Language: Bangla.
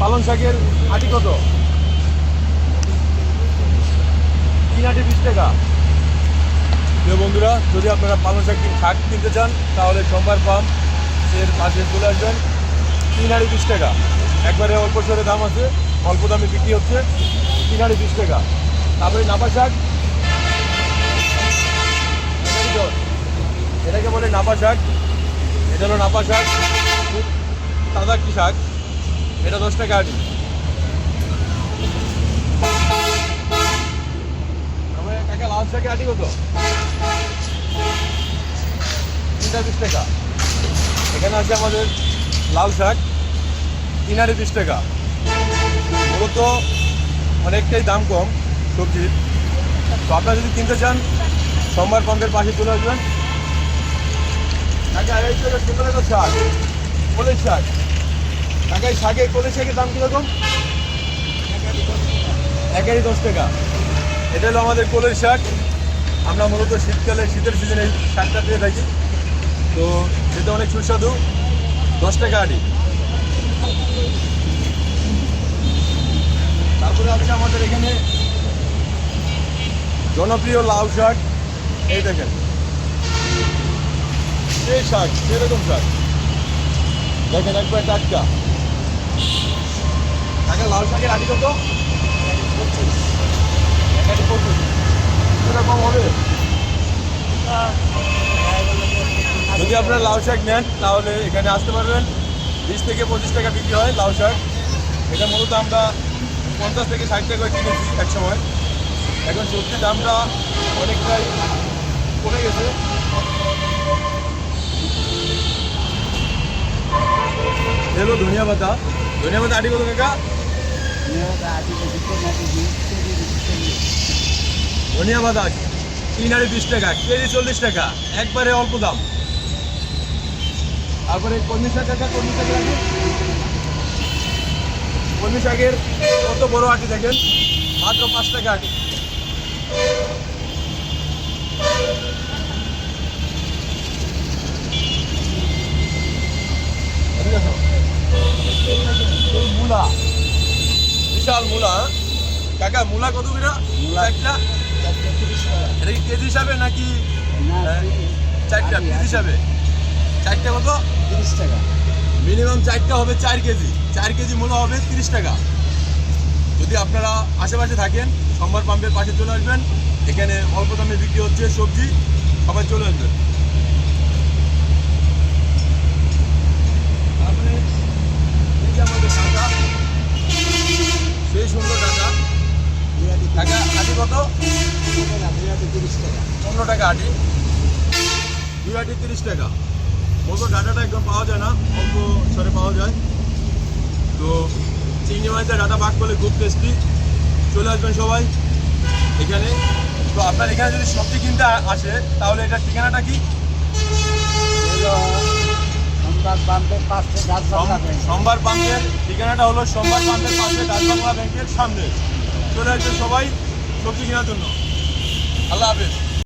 পালং শাকের আটি কত? তিন আটি বিশ টাকা। প্রিয় বন্ধুরা, যদি আপনারা পালং শাক শাক কিনতে চান, তাহলে সোমবার পাম্পের পাশে চলে আসবেন। তিন আড়ি বিশ টাকা। একবারে অল্প সরে দাম আছে, অল্প দামে বিক্রি হচ্ছে। তিন আড়ি বিশ টাকা। তারপরে নাপা শাক। এটাকে বলে নাপা শাক। এটা হলো নাপা শাক। খুব তাজা একটি শাক। এটা দশ টাকা আটি। কাকা লাল শাকে আটি কত? তিনটা বিশ টাকা। এখানে আছে আমাদের লাল শাক তিন আড়ি বিশ টাকা। মূলত অনেকটাই দাম কম তো আপনারা যদি কিনতে চান, সোমবার পাম্পের পাশে চলে আসবেন। সুন্দর শাক শাক। এই শাকে কলের শাকের দাম কীরকম? একাই দশ টাকা। এটা হলো আমাদের কোলের শাক। আমরা মূলত শীতকালে, শীতের সিজনে শাকটা পেয়ে থাকি। তো এটা অনেক সুস্বাদু। দশ টাকা আটি তারপরে আছে আমাদের এখানে জনপ্রিয় লাউ শাক। এই দেখেন। এই শাক সেরকম শাক? দেখেন, একবার টাটকা। টাকা লাল শাকের আটি কত? এরকম হবে? যদি আপনারা লাউ শাক নেন, তাহলে এখানে আসতে পারবেন। বিশ থেকে পঁচিশ টাকা বিক্রি হয় লাউ শাক। এটা মূলত আমরা পঞ্চাশ থেকে ষাট টাকা কিনেছি এক সময় এখন সবজির দামটা অনেকটাই কমে গেছে। এলো ধনিয়া পাতা। ধনিয়া আড়ি আটি কত কাকা। ধনিয়া পাতা তিন আড়ি বিশ টাকা, কেজি চল্লিশ টাকা, একবারে অল্প দাম। তারপরে কর্মী শাক কাকা কর্মী শাকের আটি কর্মী শাকের কত বড় আটি দেখেন, মাত্র পাঁচ টাকা আটি। বিশাল মূলা হ্যাঁ? কাকা মূলা কত কিনা চারটা? এটা কি কেজি হিসাবে নাকি হ্যাঁ, চারটা পিস হিসাবে? চারটা কত? তিরিশ টাকা। মিনিমাম চারটা হবে চার কেজি। চার কেজি মূল্য হবে তিরিশ টাকা। যদি আপনারা আশেপাশে থাকেন সোমবার পাম্পের পাশে চলে আসবেন। এখানে অল্প দামে বিক্রি হচ্ছে সবজি সবাই চলে আসবেন। কত? পনেরো টাকা আটি। দুই আটি তিরিশ টাকা। মতো ডাটাটা একদম পাওয়া যায় না অল্প সরে পাওয়া যায়। তো চিংড়ি মাছের ডাটা পাক করলে খুব টেস্টি চলে আসবেন সবাই এখানে। তো আপনার এখানে যদি সবজি কিনতে আসে তাহলে এটার ঠিকানাটা কি? সোম- সোমবার পাম্পের ঠিকানাটা হলো সোমবার পাম্পের পাশে ডাচবাংলা ব্যাংকের সামনে। চলে আসবেন সবাই। সবজি কেনার জন্য। আল্লাহ হাফেজ।